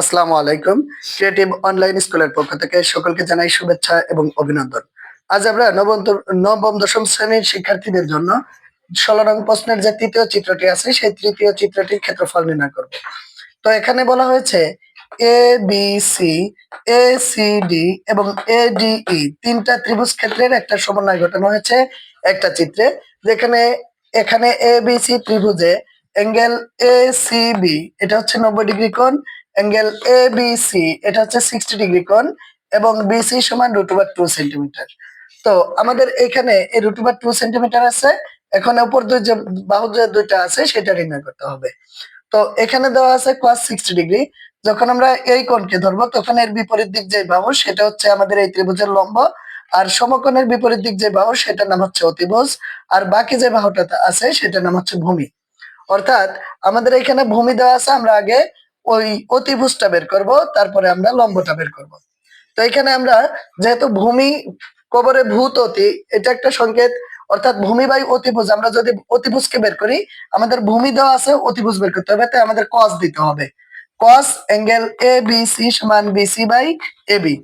আসসালামু আলাইকুম। Creative online স্কুলের পক্ষ থেকে সকলকে জানাই শুভেচ্ছা এবং অভিনন্দন। আজ আমরা নবম নবম দশম শ্রেণির শিক্ষার্থীদের জন্য ষোলো নং প্রশ্নের যে তৃতীয় চিত্রটি আছে, সেই তৃতীয় চিত্রটির ক্ষেত্রফল নির্ণয় করব। তো এখানে বলা হয়েছে A B C A C D এবং এ ডি ই তিনটা ত্রিভুজ ক্ষেত্রের একটা সমন্বয় ঘটানো হয়েছে একটা চিত্রে। যেখানে এখানে এ বি সি ত্রিভুজে অ্যাঙ্গেল এ সি বি এটা হচ্ছে নব্বই ডিগ্রি কোণ অ্যাঙ্গেল এ বি এটা হচ্ছে সিক্সটি ডিগ্রি কোণ এবং বিসি সমান রুট টু সেন্টিমিটার তো আমাদের এখানে এই রুট টু সেন্টিমিটার আছে, এখন উপর দুই যে বাহু যে দুইটা আছে, সেটা নির্ণয় করতে হবে। তো এখানে দেওয়া আছে cos সিক্সটি ডিগ্রি যখন আমরা এই কোণকে ধরবো, তখন এর বিপরীত দিক যে বাহু, সেটা হচ্ছে আমাদের এই ত্রিভুজের লম্ব, আর সমকোণের বিপরীত দিক যে বাহু, সেটার নাম হচ্ছে অতিভুজ, আর বাকি যে বাহুটা আছে, সেটার নাম হচ্ছে ভূমি। অর্থাৎ আমাদের এখানে ভূমি দেওয়া আছে, আমরা আগে ওই অতিভুজটা বের করব, তারপরে আমরা লম্বটা বের করব। তো এখানে আমরা যেহেতু ভূমি কবরে ভূত অতি, এটা একটা সংকেত, অর্থাৎ ভূমি বাই অতিভুজ, আমরা যদি অতিভুজকে বের করি, আমাদের ভূমি দেওয়া আছে, অতিভুজ বের করতে হবে, তাই আমাদের কস দিতে হবে। Cos angle A B C সমান B C by A B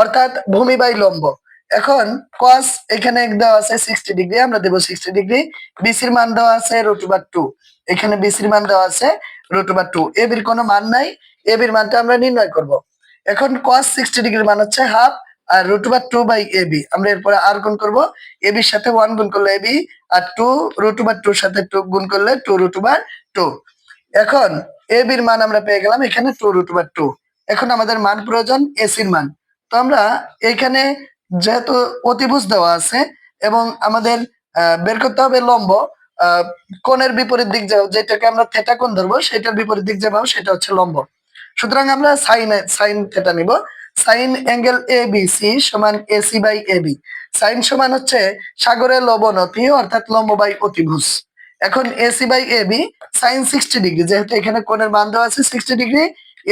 অর্থাৎ ভূমি বাই লম্ব। এখন কস এখানে দেওয়া আছে সিক্সটি ডিগ্রি আমরা দেবো সিক্সটি ডিগ্রি বিসির মান দেওয়া আছে রুট ওভার টু এখানে বিসির মান দেওয়া আছে রুট ওভার টু এবির কোনো মান নাই এবির মানটা আমরা নির্ণয় করব। এখন কস সিক্সটি ডিগ্রির মান হচ্ছে half R root over two by AB আমরা এরপরে আর গুণ করব। এবির সাথে ওয়ান গুণ করলে এবি আর টু রুট ওভার টুর সাথে টু গুণ করলে টু রুট ওভার টু এখন এবির মান আমরা পেয়ে গেলাম এখানে টু রুট ওভার টু এখন আমাদের মান প্রয়োজন এসির মান। তো আমরা এখানে যেহেতু অতিভুজ দেওয়া আছে এবং আমাদের বের করতে হবে লম্ব কোণের বিপরীত দিক যেটাকে আমরা থেটা কোণ ধরবো, সেটার বিপরীত দিক যাব সেটা হচ্ছে লম্ব। সুতরাং আমরা সাইন সাইন থেটা নিব। Sine angle A B C সমান AC by A B sine সমান হচ্ছে সাগরের লবনতি অর্থাৎ লম্ব বাই অতিভুজ। এখন AC by A B sine sixty degree যেহেতু এখানে কোণের মান দেওয়া আছে সিক্সটি ডিগ্রি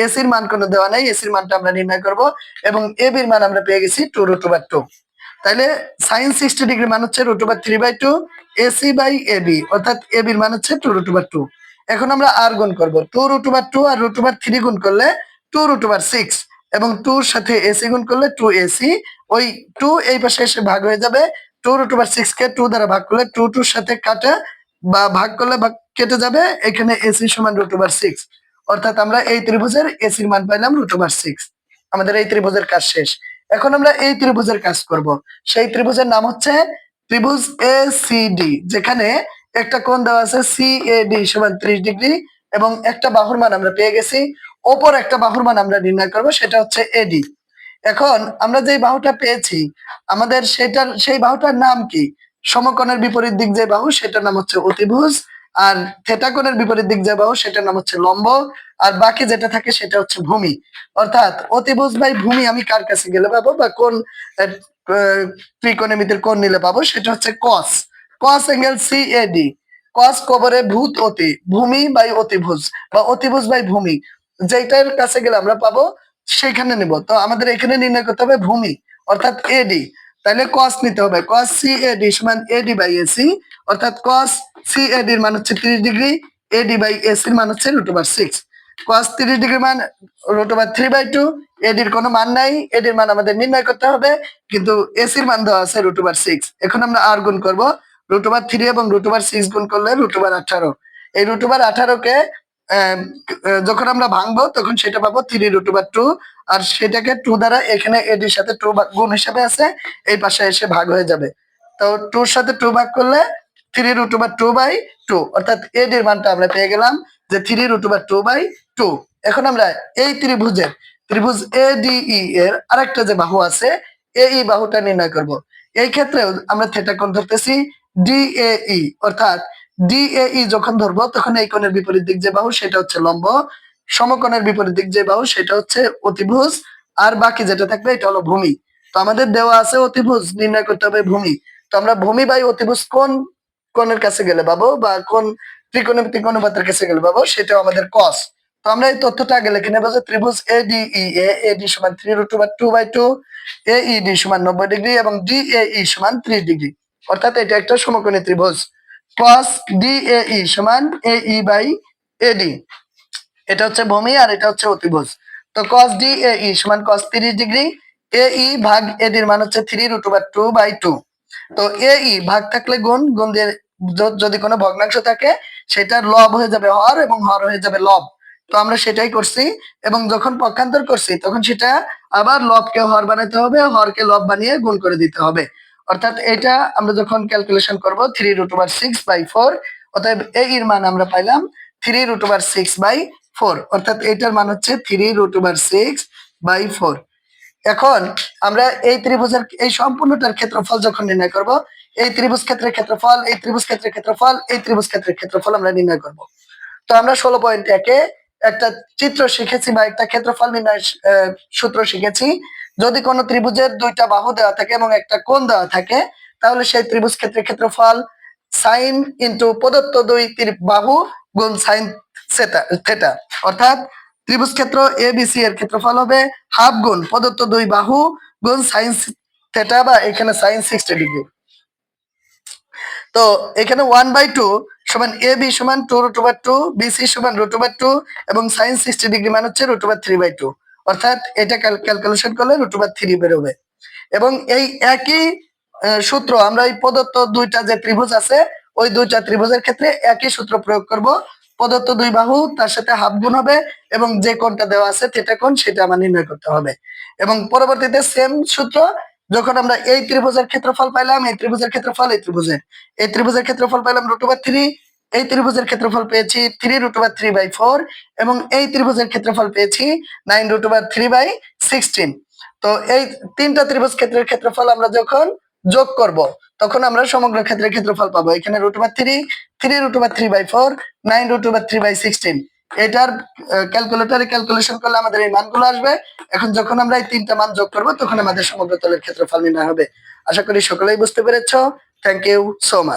এসির মান কোনো দেওয়া নাই এসির মানটা আমরা নির্ণয় করব, এবং এ বির মান আমরা পেয়ে গেছি টু রুট ওভার টু তাহলে সাইন সিক্সটি ডিগ্রি মান হচ্ছে root over three by two AC by A B অর্থাৎ এ বির মান হচ্ছে টু রুট টু এখন আমরা আর গুণ করব। টু রুট টু আর রুট থ্রি গুণ করলে টু রুট সিক্স এবং টুর সাথে এসি গুণ করলে টু এসি ওই টু এই পাশে এসে ভাগ হয়ে যাবে। টু রুট সিক্স কে টু দ্বারা ভাগ করলে টু টুর সাথে কাটা বা ভাগ করলে ভাগ কেটে যাবে। এখানে এসি সমান রুট সিক্স অর্থাৎ আমরা এই ত্রিভুজের এসির মান পাইলাম রুট ওভার সিক্স আমাদের এই ত্রিভুজের কাজ শেষ। এখন আমরা এই ত্রিভুজের কাজ করব। সেই ত্রিভুজের নাম হচ্ছে ত্রিভুজ এ সি ডি যেখানে একটা কোণ দেওয়া আছে সি এ ডি সমান ত্রিশ ডিগ্রি এবং একটা বাহুর মান আমরা পেয়ে গেছি। ওপর একটা বাহুর মান আমরা নির্ণয় করব, সেটা হচ্ছে এডি এখন আমরা যে বাহুটা পেয়েছি, আমাদের সেটার, সেই বাহুটার নাম কি? সমকোণের বিপরীত দিক যে বাহু, সেটার নাম হচ্ছে অতিভুজ। আর থেটা কোণের বিপরীত দিক যে বাহু, সেটার নাম হচ্ছে লম্ব। আর বাকি যেটা থাকে, সেটা হচ্ছে ভূমি। অর্থাৎ অতিভুজ বাই ভূমি আমি কার কাছে গেলে পাবো? বা কোন ত্রিকোণমিতির কোণ নিলে পাবো, সেটা হচ্ছে cos cos angle C A D cos কবরে ভূত অতি, ভূমি বাই অতিভুজ, বা অতিভুজ বাই ভূমি। যেটার কাছে গেলে আমরা পাবো, সেখানে নিব। তো আমাদের এখানে নির্ণয় করতে হবে ভূমি, অর্থাৎ এডি তাহলে কস নিতে হবে। কস সি এডি সমান এডি বাই এসি অর্থাৎ কস সি এডি এর মান হচ্ছে তিরিশ ডিগ্রি এডি বাই এসির মান হচ্ছে রুট ওভার সিক্স কস তিরিশ ডিগ্রি মান root over three by two এডির কোনো মান নাই এডির মান আমাদের নির্ণয় করতে হবে, কিন্তু এসির মান দেওয়া আছে রুট ওভার সিক্স এখন আমরা আর গুণ করব রুট ওভার থ্রি এবং রুট ওভার সিক্স গুণ করলে রুট ওভার আঠারো। এই রুট ওভার আঠারোকে যখন আমরা ভাঙবো, তখন সেটা পাবো থ্রি রুট ওভার টু আর সেটাকে টু দ্বারা এখানে এডির সাথে টু গুণ হিসাবে আছে, এই পাশে এসে ভাগ হয়ে যাবে। তো টুর সাথে টু ভাগ করলে three root over two by two অর্থাৎ এডির মানটা আমরা পেয়ে গেলাম যে three root over two by two এখন আমরা এই ত্রিভুজের, ত্রিভুজ এ ডিই এর আরেকটা যে বাহু আছে এই বাহুটা নির্ণয় করব। এই ক্ষেত্রে আমরা থেটা কোণ ধরতেছি ডিএই অর্থাৎ ডিএই যখন ধরবো, তখন এই কোণের বিপরীত দিক যে বাহু, সেটা হচ্ছে লম্ব। সমকোণের বিপরীত দিক যে বাহু, সেটা হচ্ছে অতিভুজ। আর বাকি যেটা থাকবে, এটা হলো ভূমি। তো আমাদের দেওয়া আছে অতিভুজ, নির্ণয় করতে হবে ভূমি। তো আমরা ভূমি বাই অতিভুজ কোন কোণের কাছে গেলে পাবো বা কোন ত্রিকোণমিতিক অনুপাতের কাছে গেলে পাবো, সেটাও আমাদের কস তো আমরা এই তথ্যটা আগে লিখে নেব ত্রিভুজ A D E A A D সমান three root over two by two A E D সমান নব্বই ডিগ্রি এবং ডি এ ই সমান ত্রিশ ডিগ্রি অর্থাৎ এটা একটা সমকোণী ত্রিভুজ। cos DAE সমান AE বাই AD এটা হচ্ছে ভূমি আর এটা হচ্ছে অতিভুজ। তো cos ডি এ ই সমান cos 30 ডিগ্রি এ ই ভাগ এডির মান হচ্ছে three root over two by two তো এ ই ভাগ থাকলে গুণ গুণ দিয়ে যদি কোনো ভগ্নাংশ থাকে, সেটার লব হয়ে যাবে হর এবং হর হয়ে যাবে লব। তো আমরা সেটাই করছি এবং যখন পক্ষান্তর করছি, তখন সেটা আবার লবকে হর বানাতে হবে, হরকে লব বানিয়ে গুণ করে দিতে হবে। অর্থাৎ এটা আমরা যখন ক্যালকুলেশন করব three root over six by four অতএব এ এর মান আমরা পাইলাম three root over six by four অর্থাৎ এটার মান হচ্ছে three root over six by four এখন আমরা এই ত্রিভুজের, এই সম্পূর্ণটার ক্ষেত্রফল যখন নির্ণয় করব, এই ত্রিভুজ ক্ষেত্রের ক্ষেত্রফল, এই ত্রিভুজ ক্ষেত্রের ক্ষেত্রফল, এই ত্রিভুজ ক্ষেত্রের ক্ষেত্রফল আমরা নির্ণয় করব। তো আমরা ষোলো পয়েন্ট একে একটা চিত্র শিখেছি বা একটা ক্ষেত্রফল নির্ণয় সূত্র শিখেছি। যদি কোনো ত্রিভুজের দুইটা বাহু দেওয়া থাকে এবং একটা কোণ দেওয়া থাকে, তাহলে সেই ত্রিভুজ ক্ষেত্রের ক্ষেত্রফল সাইন ইন্টু প্রদত্ত দুই বাহু গুণ সাইন থেটা অর্থাৎ ত্রিভুজ ক্ষেত্র এ বি সি এর ক্ষেত্রফল হবে হাফ গুণ প্রদত্ত দুই বাহু গুণ সাইন থেটা বা এখানে সাইন সিক্সটি ডিগ্রি তো এখানে ওয়ান বাই টু সমান এ বি সমান two root over two BC সমান রুট ওভার টু এবং সাইন সিক্সটি ডিগ্রি মান হচ্ছে root over three by two অর্থাৎ এটা ক্যালকুলেশন করলে রুট ওভার থ্রি বেরোবে। এবং এই একই সূত্র আমরা এই প্রদত্ত দুইটা যে ত্রিভুজ আছে, ওই দুইটা ত্রিভুজের ক্ষেত্রে একই সূত্র প্রয়োগ করব প্রদত্ত দুই বাহু, তার সাথে হাফ গুণ হবে এবং যে কোণটা দেওয়া আছে থেটা কোণ, সেটা আমার নির্ণয় করতে হবে। এবং পরবর্তীতে সেম সূত্র, যখন আমরা এই ত্রিভুজের ক্ষেত্রফল পাইলাম, এই ত্রিভুজের ক্ষেত্রফল এই ত্রিভুজের এই ত্রিভুজের ক্ষেত্রফল পাইলাম রুট ওভার থ্রি এই ত্রিভুজের ক্ষেত্রফল পেয়েছি three root over three by four এবং এই ত্রিভুজের ক্ষেত্রফল পেয়েছি nine root over three by sixteen তো এই তিনটা ত্রিভুজ ক্ষেত্রের ক্ষেত্রফল আমরা যখন যোগ করব। তখন আমরা সমগ্র ক্ষেত্রের ক্ষেত্রফল পাবো। এখানে root over three three root over three by four nine root over three by sixteen এটার ক্যালকুলেটারে ক্যালকুলেশন করলে আমাদের এই মানগুলো আসবে। এখন যখন আমরা এই তিনটা মান যোগ করব, তখন আমাদের সমগ্র তলের ক্ষেত্রফল নির্ণয় হবে। আশা করি সকলেই বুঝতে পেরেছ। Thank you so much